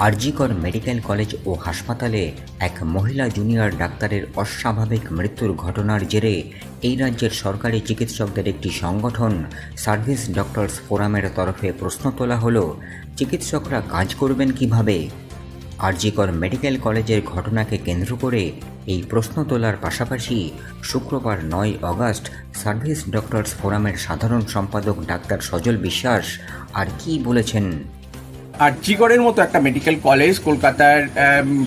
RG Kar medical college ও হাসপাতালে এক মহিলা জুনিয়র ডাক্তারের অস্বাভাবিক মৃত্যুর ঘটনার জেরে এই রাজ্যের সরকারি চিকিৎসকদের একটি সংগঠন সার্ভিস ডক্টরস ফোরামের তরফে প্রশ্ন তোলা হলো, চিকিৎসকরা কাজ করবেন কীভাবে? আরজিকর মেডিকেল কলেজের ঘটনাকে কেন্দ্র করে এই প্রশ্ন তোলার পাশাপাশি শুক্রবার নয় অগস্ট সার্ভিস ডক্টরস ফোরামের সাধারণ সম্পাদক ডাক্তার সজল বিশ্বাস আর কি বলেছেন? আর জিগড়ের মতো একটা মেডিকেল কলেজ কলকাতার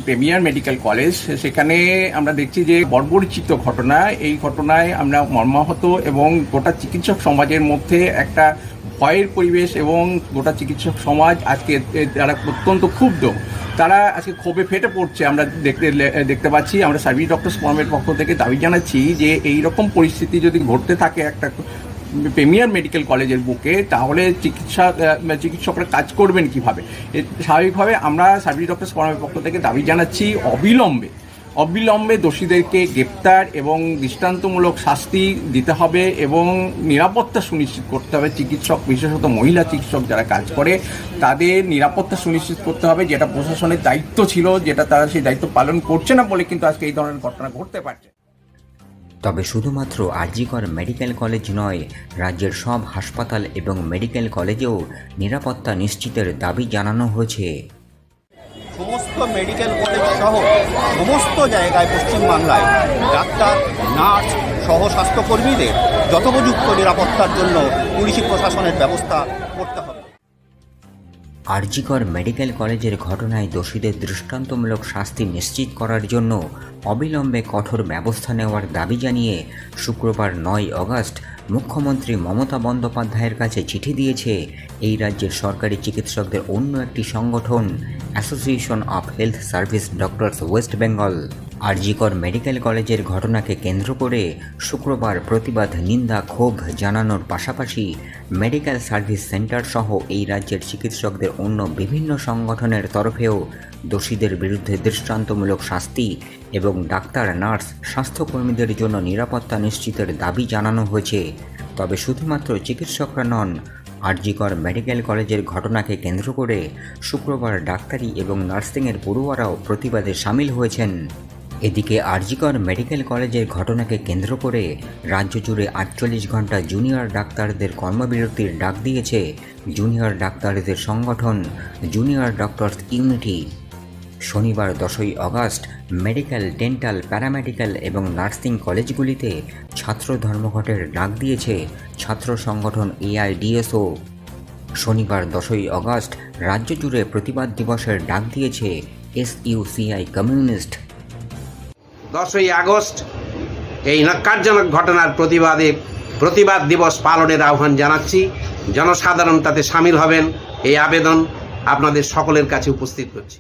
প্রেমিয়ার মেডিকেল কলেজ সেখানে আমরা দেখছি যে বর্বরিচিত ঘটনা। এই ঘটনায় আমরা মর্মাহত এবং গোটা চিকিৎসক সমাজের মধ্যে একটা ভয়ের পরিবেশ এবং গোটা চিকিৎসক সমাজ আজকে তারা অত্যন্ত ক্ষুব্ধ। তারা আজকে ক্ষোভে ফেটে পড়ছে। আমরা দেখতে দেখতে পাচ্ছি, আমরা সার্ভিস ডক্টর ফোরামের পক্ষ থেকে দাবি জানাচ্ছি যে এই রকম পরিস্থিতি যদি ঘটতে থাকে একটা প্রেমিয়ার মেডিকেল কলেজের বুকে, তাহলে চিকিৎসা চিকিৎসকরা কাজ করবেন কীভাবে? স্বাভাবিকভাবে আমরা সার্ভিস ডক্টর ফোরামের পক্ষ থেকে দাবি জানাচ্ছি অবিলম্বে অবিলম্বে দোষীদেরকে গ্রেপ্তার এবং দৃষ্টান্তমূলক শাস্তি দিতে হবে এবং নিরাপত্তা সুনিশ্চিত করতে হবে। চিকিৎসক, বিশেষত মহিলা চিকিৎসক যারা কাজ করে, তাদের নিরাপত্তা সুনিশ্চিত করতে হবে, যেটা প্রশাসনের দায়িত্ব ছিল, যেটা তারা সেই দায়িত্ব পালন করছে না বলে কিন্তু আজকে এই ধরনের ঘটনা ঘটতে পারছে। তবে শুধুমাত্র আরজিকর মেডিকেল কলেজ নয় রাজ্যের সব হাসপাতাল এবং মেডিকেল কলেজেও নিরাপত্তা নিশ্চিতের দাবি জানানো হয়েছে। সমস্ত মেডিকেল কলেজ সহ সমস্ত জায়গায় পশ্চিমবাংলায় ডাক্তার নার্স সহ স্বাস্থ্যকর্মীদের যথোপযুক্ত নিরাপত্তার জন্য পুলিশি প্রশাসনের ব্যবস্থা করতে হবে। আরজিকর মেডিকেল কলেজের ঘটনায় দোষীদের দৃষ্টান্তমূলক শাস্তি নিশ্চিত করার জন্য অবিলম্বে কঠোর ব্যবস্থা নেওয়ার দাবি জানিয়ে শুক্রবার নয় অগস্ট মুখ্যমন্ত্রী মমতা বন্দ্যোপাধ্যায়ের কাছে চিঠি দিয়েছে এই রাজ্যের সরকারি চিকিৎসকদের অন্য একটি সংগঠন association of health service doctors West Bengal RG Kar medical কলেজের ঘটনাকে কেন্দ্র করে শুক্রবার প্রতিবাদ, নিন্দা, ক্ষোভ জানানোর পাশাপাশি মেডিকেল সার্ভিস সেন্টার সহ এই রাজ্যের চিকিৎসকদের অন্য বিভিন্ন সংগঠনের তরফেও দোষীদের বিরুদ্ধে দৃষ্টান্তমূলক শাস্তি এবং ডাক্তার, নার্স, স্বাস্থ্যকর্মীদের জন্য নিরাপত্তা নিশ্চিতের দাবি জানানো হয়েছে। তবে শুধুমাত্র চিকিৎসকরা নন, আরজিকর মেডিকেল কলেজের ঘটনাকে কেন্দ্র করে শুক্রবার ডাক্তারি এবং নার্সিংয়ের পড়ুয়ারাও প্রতিবাদে সামিল হয়েছেন। এদিকে আরজিকর মেডিকেল কলেজের ঘটনাকে কেন্দ্র করে রাজ্য জুড়ে আটচল্লিশ ঘণ্টা জুনিয়র ডাক্তারদের কর্মবিরতির ডাক দিয়েছে জুনিয়র ডাক্তারদের সংগঠন জুনিয়র ডক্টরস ইউনিটি। শনিবার দশই অগস্ট মেডিকেল, ডেন্টাল, প্যারামেডিক্যাল এবং নার্সিং কলেজগুলিতে ছাত্র ধর্মঘটের ডাক দিয়েছে ছাত্র সংগঠন এআইডিএসও। শনিবার দশই অগস্ট রাজ্য জুড়ে প্রতিবাদ দিবসের ডাক দিয়েছে এসইউসিআই কমিউনিস্ট দশই আগস্ট এই নক্কারজনক ঘটনার প্রতিবাদে প্রতিবাদ দিবস পালনের আহ্বান জানাচ্ছি। জনসাধারণ তাতে সামিল হবেন। এই আবেদন আপনাদের সকলের কাছে উপস্থিত করছি